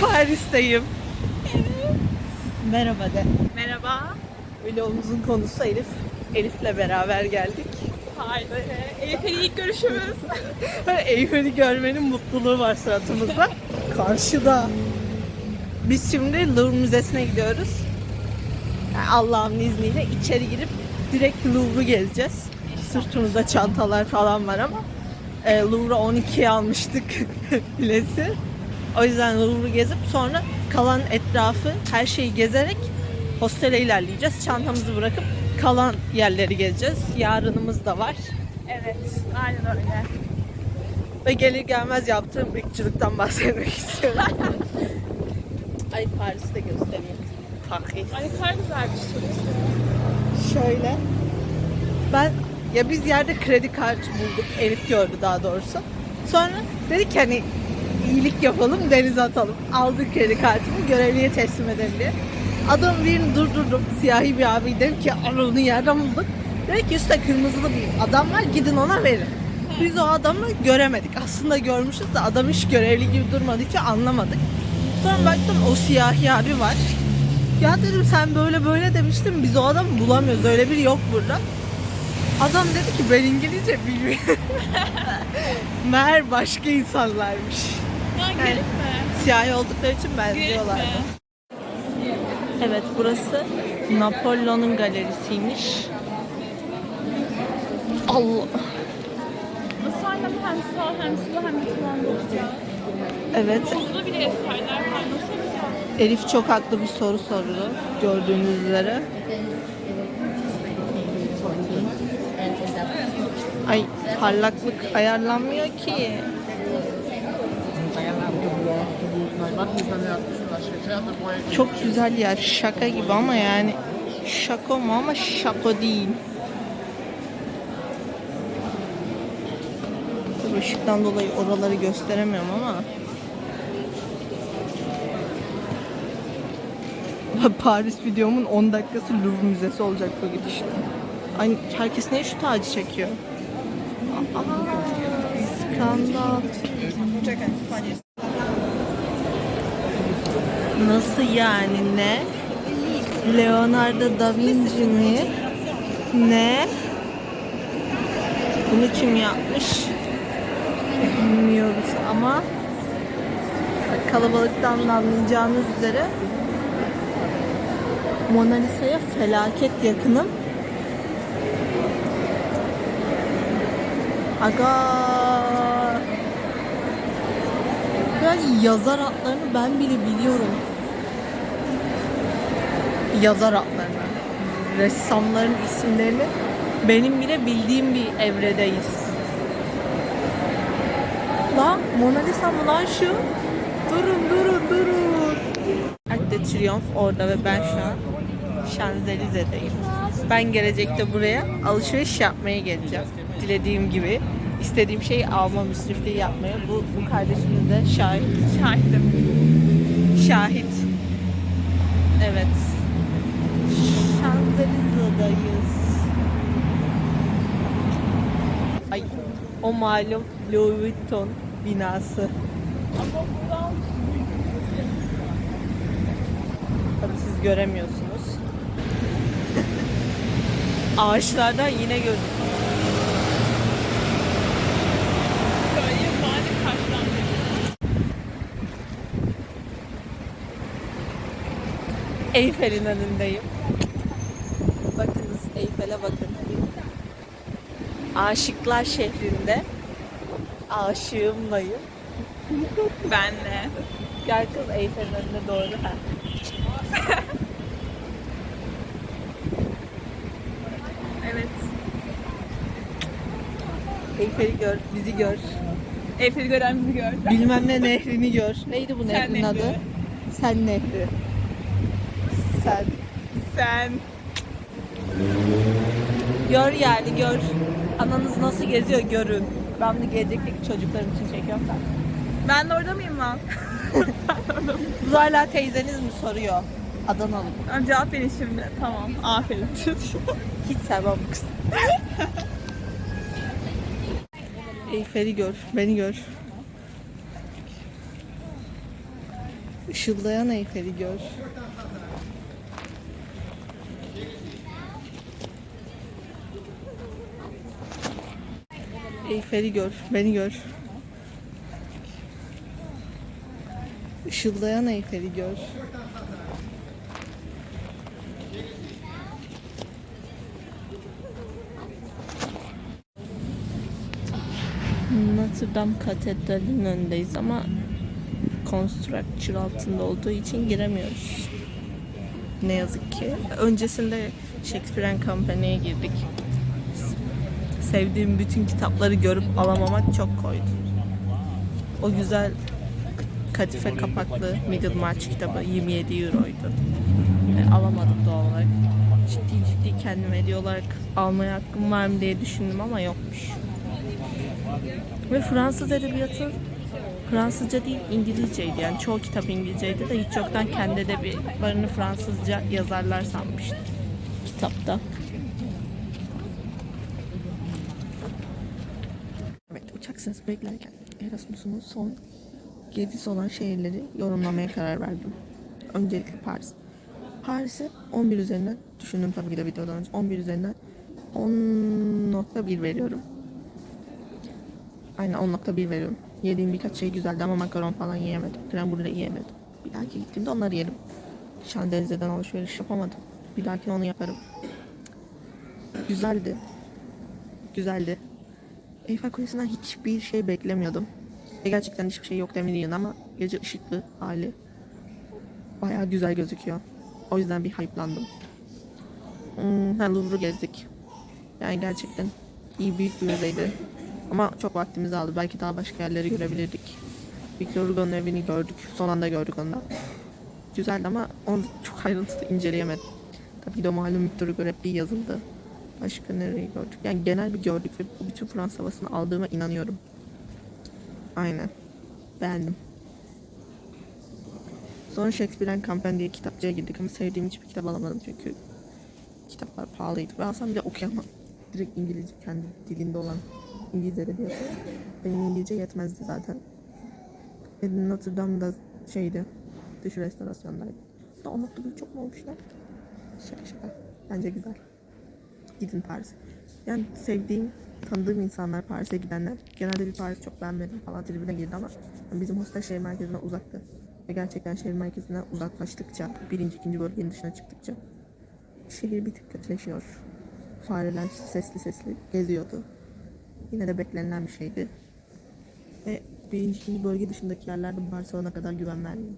Paris'teyim. Merhaba de. Merhaba. Vlogumuzun konusu Elif. Elif'le beraber geldik. Haydi. Elif'in ilk görüşümüz. Eyfel'i görmenin mutluluğu var suratımızda. Karşıda. Biz şimdi Louvre Müzesi'ne gidiyoruz. Yani Allah'ın izniyle içeri girip direkt Louvre'u gezeceğiz. Sırtımızda çantalar falan var ama e, Louvre'a 12'ye almıştık bileti. O yüzden Louvre'u gezip sonra kalan etrafı her şeyi gezerek hostele ilerleyeceğiz. Çantamızı bırakıp kalan yerleri gezeceğiz. Yarınımız da var. evet. Aynen öyle. Ve gelir gelmez yaptığım ırkçılıktan bahsetmek istiyorum. Ay Paris'i de göstereyim. Paris. Ay kadar güzelmiş çok. Şöyle. Ben ya biz yerde kredi kartı bulduk. Elif gördü daha doğrusu. Sonra dedik ki hani iyilik yapalım denize atalım. Aldık kredi kartını görevliye teslim edelim diye. Adam birini durdurdum. Siyahi bir abi dedim ki "Ama onu yerden bulduk. Dedi ki üstte kırmızılı bir adam var gidin ona verin. Biz o adamı göremedik. Aslında görmüşüz de adam hiç görevli gibi durmadığı için anlamadık. Sonra baktım o siyahi abi var. Ya dedim sen böyle böyle demiştin biz o adamı bulamıyoruz öyle biri yok burada. Adam dedi ki ben İngilizce bilmiyorum. Meğer başka insanlarmış. Ya gelip mi? Siyahi oldukları için benziyorlar. Evet burası Napolyon'un galerisiymiş. Allah. Aynen hem sağ hem sola hem olacağız. Evet Burada bile. Nasıl yapacağız? Elif çok haklı bir soru sordu gördüğünüz üzere. Ay parlaklık ayarlanmıyor ki. Çok güzel yer şaka gibi ama yani şaka mı ama şaka değil. Tabii ışıktan dolayı oraları gösteremiyorum ama. Paris videomun 10 dakikası Louvre Müzesi olacak bu gidişle. Ay herkes niye şu tacı çekiyor? Aa, skandal. Nasıl yani ne? Leonardo da Vinci mi? Ne? Bunu kim yapmış? Bilmiyoruz ama kalabalıktan da anlayacağınız üzere Mona Lisa'ya felaket yakınım. Aga. Yani yazar adlarını ben bile biliyorum. Yazar adlarını. Ressamların isimlerini benim bile bildiğim bir evredeyiz. Lan Mona Lisa mı lan şu? Durun durun durun. Arc de Triomphe orada ve ben şu an Şanzelize'deyim. Ben gelecekte buraya alışveriş yapmaya geleceğim. Dilediğim gibi. istediğim şeyi alma müsrifliği yapmaya. Bu, bu kardeşimiz de şahit. Şahidim. Şahit. Evet. Şanzelize'dayız. Ay, o malum Louis Vuitton binası. Ama buradan Tabii siz göremiyorsunuz. Ağaçlardan yine gözüküyor. Eyfel'in önündeyim. Bakınız Eyfel'e bakın. Aşıklar şehrinde aşığımlayım. Ben de. Gel kız Eyfel'in önüne doğru. Ha. Evet. Eyfel'i gör, bizi gör. Eyfel'i gören bizi gör. Bilmem ne nehrini gör. Neydi bu Sen nehrin Nehri. adı? Sen Nehri. Sen. Sen. Gör yani gör. Ananız nasıl geziyor görün. Ben bunu gelecekteki çocuklarım için çekiyorum da. Ben de orada mıyım lan? Bu hala teyzeniz mi soruyor? Adanalı. Cevap verin şimdi. Tamam. Aferin. Hiç sevmem bu kızı. Eyfel'i gör, beni gör. Işıldayan Eyfel'i gör. Eyfel'i gör, beni gör. Işıldayan Eyfel'i gör. Notre Dame Katedrali'nin önündeyiz ama construction altında olduğu için giremiyoruz. Ne yazık ki. Öncesinde Shakespeare Company'ye girdik. Sevdiğim bütün kitapları görüp alamamak çok koydu. O güzel kadife kapaklı Middlemarch kitabı 27 euroydu. E, alamadım doğal olarak. Ciddi ciddi kendime hediye olarak almaya hakkım var mı diye düşündüm ama yokmuş. Ve Fransız edebiyatı Fransızca değil İngilizceydi yani çoğu kitap İngilizceydi de hiç yoktan kendi edebiyatlarını Fransızca yazarlar sanmıştım kitapta. Sırası beklerken Erasmus'un son gezisi olan şehirleri yorumlamaya karar verdim. Öncelikle Paris. Paris'e 11 üzerinden düşündüm tabii ki de videodan önce 11 üzerinden 10.1 veriyorum. Aynen 10.1 veriyorum. Yediğim birkaç şey güzeldi ama makaron falan yiyemedim. Krem brulee yiyemedim. Bir dahaki gittiğimde onları yerim. Şanzelize'den alışveriş yapamadım. Bir dahaki onu yaparım. Güzeldi. Güzeldi. Eyfel Kulesi'nden hiçbir şey beklemiyordum. Ve gerçekten hiçbir şey yok demeliyim ama gece ışıklı hali bayağı güzel gözüküyor. O yüzden bir hype'landım. Hmm, ha, Louvre'u gezdik. Yani gerçekten iyi büyük bir müzeydi. Ama çok vaktimizi aldı. Belki daha başka yerleri görebilirdik. Victor Hugo'nun evini gördük. Son anda gördük onu da. Güzeldi ama onu çok ayrıntılı inceleyemedim. Tabii de malum Victor Hugo yazıldı. Başka nereyi gördük? Yani genel bir gördük ve bütün Fransız havasını aldığıma inanıyorum. Aynen. Beğendim. Sonra Shakespeare and Company diye kitapçıya girdik ama sevdiğim hiçbir kitap alamadım çünkü kitaplar pahalıydı. Ve alsam bile okuyamam. Direkt İngilizce kendi dilinde olan İngilizce edebiyatı. Benim İngilizce yetmezdi zaten. Notre Dame'da şeydi. Dış restorasyondaydı. Da 10.1 çok mu olmuşlar? Şaka şaka. Bence güzel. Gidin Paris'e. Yani sevdiğim, tanıdığım insanlar Paris'e gidenler genelde bir Paris çok beğenmedim falan tribüne girdi ama bizim hostel şehir merkezine uzaktı. Ve gerçekten şehir merkezinden uzaklaştıkça, birinci, ikinci bölgenin dışına çıktıkça şehir bir tık kötüleşiyor. Fareler sesli sesli geziyordu. Yine de beklenilen bir şeydi. Ve birinci, ikinci bölge dışındaki yerlerde Barcelona kadar güven vermiyor.